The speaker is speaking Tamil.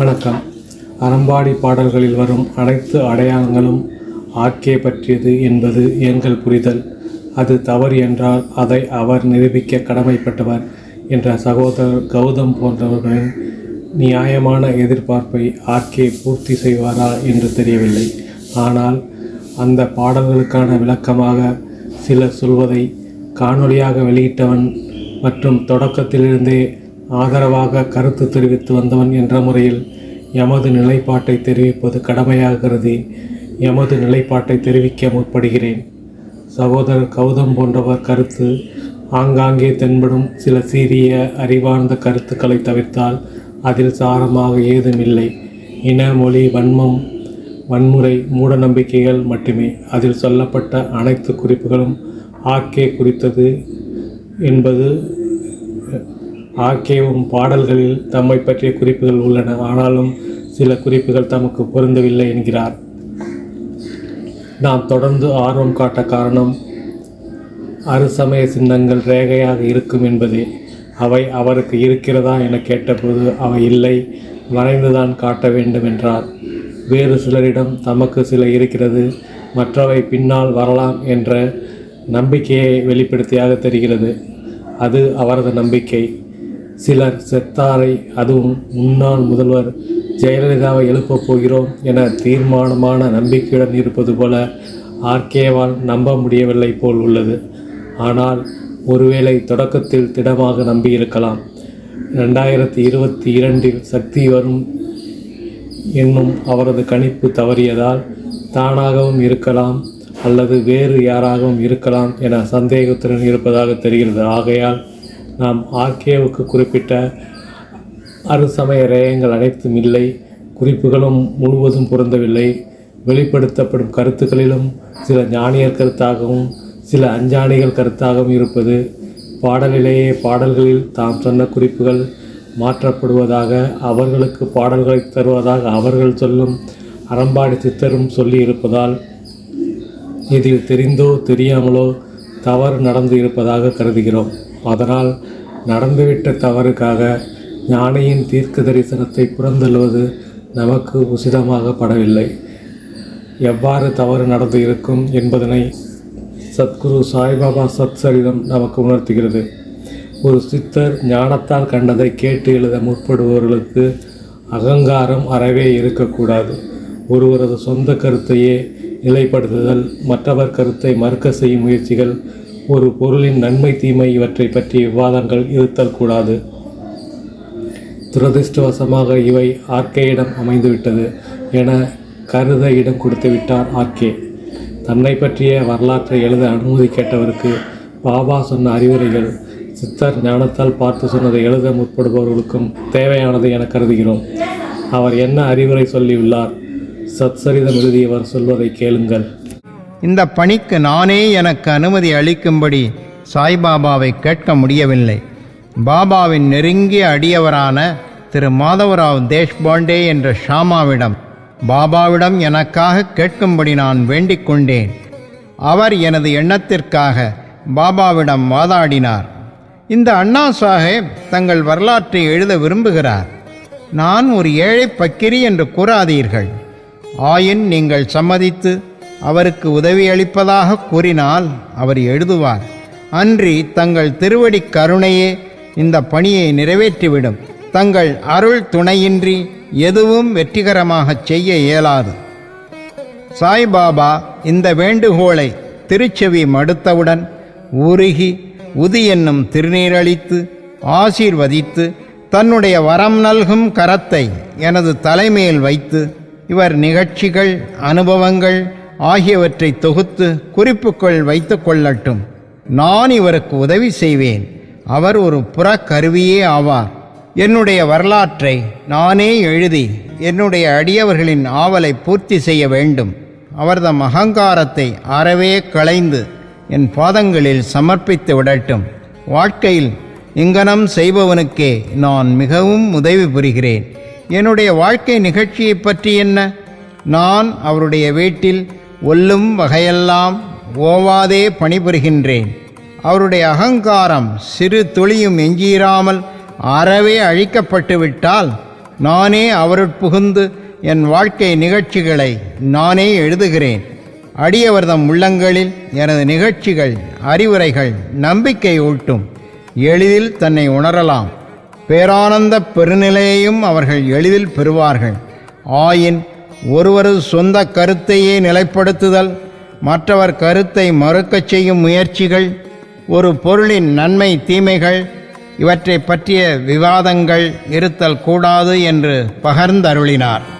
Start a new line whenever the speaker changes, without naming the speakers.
வணக்கம். அறம்பாடி பாடல்களில் வரும் அனைத்து அடையாளங்களும் ஆக்கே பற்றியது என்பது எங்கள் புரிதல். அது தவறு என்றால் அதை அவர் நிரூபிக்க கடமைப்பட்டவர் என்ற சகோதரர் கௌதம் போன்றவர்களின் நியாயமான எதிர்பார்ப்பை ஆர்கே பூர்த்தி செய்வாரா என்று தெரியவில்லை. ஆனால் அந்த பாடல்களுக்கான விளக்கமாக சிலர் சொல்வதை காணொளியாக வெளியிட்டவன் மற்றும் தொடக்கத்திலிருந்தே ஆதரவாக கருத்து தெரிவித்து வந்தவன் என்ற முறையில் எமது நிலைப்பாட்டை தெரிவிப்பது கடமையாக கருதி எமது நிலைப்பாட்டை தெரிவிக்க முற்படுகிறேன். சகோதரர் கௌதம் போன்றவர் கருத்து ஆங்காங்கே தென்படும் சில சீரிய அறிவார்ந்த கருத்துக்களை தவிர்த்தால் அதில் சாரமாக ஏதுமில்லை. இன மொழி வன்மம் வன்முறை மூடநம்பிக்கைகள் மட்டுமே. அதில் சொல்லப்பட்ட அனைத்து குறிப்புகளும் ஆர்கே குறித்தது என்பது ஆக்கேவும் பாடல்களில் தம்மை பற்றிய குறிப்புகள் உள்ளன. ஆனாலும் சில குறிப்புகள் தமக்கு பொருந்தவில்லை என்கிறார். நாம் தொடர்ந்து ஆர்வம் காட்ட காரணம் அறுசமய சின்னங்கள் ரேகையாக இருக்கும் என்பதே. அவை அவருக்கு இருக்கிறதா என கேட்டபோது அவை இல்லை வரைந்துதான் காட்ட வேண்டும் என்றார். வேறு சிலரிடம் தமக்கு சில இருக்கிறது மற்றவை பின்னால் வரலாம் என்ற நம்பிக்கையை வெளிப்படுத்தியாக தெரிகிறது. அது அவரது நம்பிக்கை. சிலர் செத்தாரை அதுவும் முன்னாள் முதல்வர் ஜெயலலிதாவை எழுப்பப் போகிறோம் என தீர்மானமான நம்பிக்கையுடன் இருப்பது போல ஆர்கேவால் நம்ப முடியவில்லை போல் உள்ளது. ஆனால் ஒருவேளை தொடக்கத்தில் திடமாக நம்பியிருக்கலாம். ரெண்டாயிரத்தி இருபத்தி இரண்டில் சக்தி வரும் என்னும் அவரது கணிப்பு தவறியதால் தானாகவும் இருக்கலாம் அல்லது வேறு யாராகவும் இருக்கலாம் என சந்தேகத்துடன் இருப்பதாக தெரிகிறது. ஆகையால் நாம் ஆர்கேவுக்கு குறிப்பிட்ட அறுசமய ரேயங்கள் அனைத்தும் இல்லை. குறிப்புகளும் முழுவதும் பொருந்தவில்லை. வெளிப்படுத்தப்படும் கருத்துக்களிலும் சில ஞானியர் கருத்தாகவும் சில அஞ்ஞானிகள் கருத்தாகவும் இருப்பது. பாடலிலேயே பாடல்களில் தாம் சொன்ன குறிப்புகள் மாற்றப்படுவதாக அவர்களுக்கு பாடல்களை தருவதாக அவர்கள் சொல்லும் அறம்பாடி சித்தரும் சொல்லி இருப்பதால் இதில் தெரிந்தோ தெரியாமலோ தவறு நடந்து இருப்பதாக கருதுகிறோம். அதனால் நடந்துவிட்ட தவறுக்காக ஞானியின் தீர்க்க தரிசனத்தை புறந்தள்ளுவது நமக்கு உசிதமாக படவில்லை எவ்வாறு தவறு நடந்து இருக்கும் என்பதனை சத்குரு சாய்பாபா சத்சரிதம் நமக்கு உணர்த்துகிறது. ஒரு சித்தர் ஞானத்தால் கண்டதை கேட்டு எழுத முற்படுபவர்களுக்கு அகங்காரம் அறவே இருக்கக்கூடாது. ஒருவரது சொந்த கருத்தையே நிலைப்படுத்துதல் மற்றவர் கருத்தை மறுக்க செய்யும் முயற்சிகள் ஒரு பொருளின் நன்மை தீமை இவற்றை பற்றிய விவாதங்கள் இருத்தல் கூடாது. துரதிர்ஷ்டவசமாக இவை ஆர்கேயிடம் அமைந்துவிட்டது என கருத இடம் கொடுத்து விட்டார் ஆர்கே. தன்னை பற்றிய வரலாற்றை எழுத அனுமதி கேட்டவருக்கு பாபா சொன்ன அறிவுரைகள் சித்தர் ஞானத்தால் பார்த்து சொன்னதை எழுத முற்படுபவர்களுக்கும் தேவையானது என கருதுகிறோம். அவர் என்ன அறிவுரை சொல்லியுள்ளார்? சத்சரிதம் எழுதியவர் சொல்வதை கேளுங்கள்.
இந்த பணிக்கு நானே எனக்கு அனுமதி அளிக்கும்படி சாய்பாபாவை கேட்க முடியவில்லை. பாபாவின் நெருங்கிய அடியவரான திரு மாதவராவ் தேஷ்பாண்டே என்ற ஷாமாவிடம் பாபாவிடம் எனக்காக கேட்கும்படி நான் வேண்டிக் கொண்டேன். அவர் எனது எண்ணத்திற்காக பாபாவிடம் வாதாடினார். இந்த அண்ணா சாஹேப் தங்கள் வரலாற்றை எழுத விரும்புகிறார். நான் ஒரு ஏழை பக்கிரி என்று கூறாதீர்கள். ஆயின் நீங்கள் சம்மதித்து அவருக்கு உதவியளிப்பதாக கூறினால் அவர் எழுதுவார் அன்றி தங்கள் திருவடி கருணையே இந்த பணியை நிறைவேற்றிவிடும். தங்கள் அருள் துணையின்றி எதுவும் வெற்றிகரமாகச் செய்ய இயலாது. சாய்பாபா இந்த வேண்டுகோளை திருச்செவி மடுத்தவுடன் உருகி உதி என்னும் திருநீரளித்து ஆசீர்வதித்து தன்னுடைய வரம் நல்கும் கரத்தை எனது தலைமையில் வைத்து இவர் நிகழ்ச்சிகள் அனுபவங்கள் ஆகியவற்றை தொகுத்து குறிப்புக்குள் வைத்து கொள்ளட்டும். நான் இவருக்கு உதவி செய்வேன். அவர் ஒரு புறக்கருவியே ஆவார். என்னுடைய வரலாற்றை நானே எழுதி என்னுடைய அடியவர்களின் ஆவலை பூர்த்தி செய்ய வேண்டும். அவர்தம் அகங்காரத்தை அறவே களைந்து என் பாதங்களில் சமர்ப்பித்து விடட்டும். வாழ்க்கையில் இங்கனம் செய்பவனுக்கே நான் மிகவும் உதவி புரிகிறேன். என்னுடைய வாழ்க்கை நிகழ்ச்சியைப் பற்றி என்ன? நான் அவருடைய வீட்டில் ஒல்லும் வகையெல்லாம் ஓவாதே பணிபுரிகின்றேன். அவருடைய அகங்காரம் சிறு துளியும் எஞ்சியிராமல் அறவே அழிக்கப்பட்டுவிட்டால் நானே அவருட்புகுந்து என் வாழ்க்கை நிகழ்ச்சிகளை நானே எழுதுகிறேன். அடியவர்தம் உள்ளங்களில் எனது நிகழ்ச்சிகள் அறிவுரைகள் நம்பிக்கை ஊட்டும். எளிதில் தன்னை உணரலாம். பேரானந்த பெருநிலையையும் அவர்கள் எளிதில் பெறுவார்கள். ஆயின் ஒருவரது சொந்த கருத்தையே நிலைப்படுத்துதல் மற்றவர் கருத்தை மறுக்கச் செய்யும் முயற்சிகள் ஒரு பொருளின் நன்மை தீமைகள் இவற்றை பற்றிய விவாதங்கள் இருத்தல் கூடாது என்று பகர்ந்தருளினார்.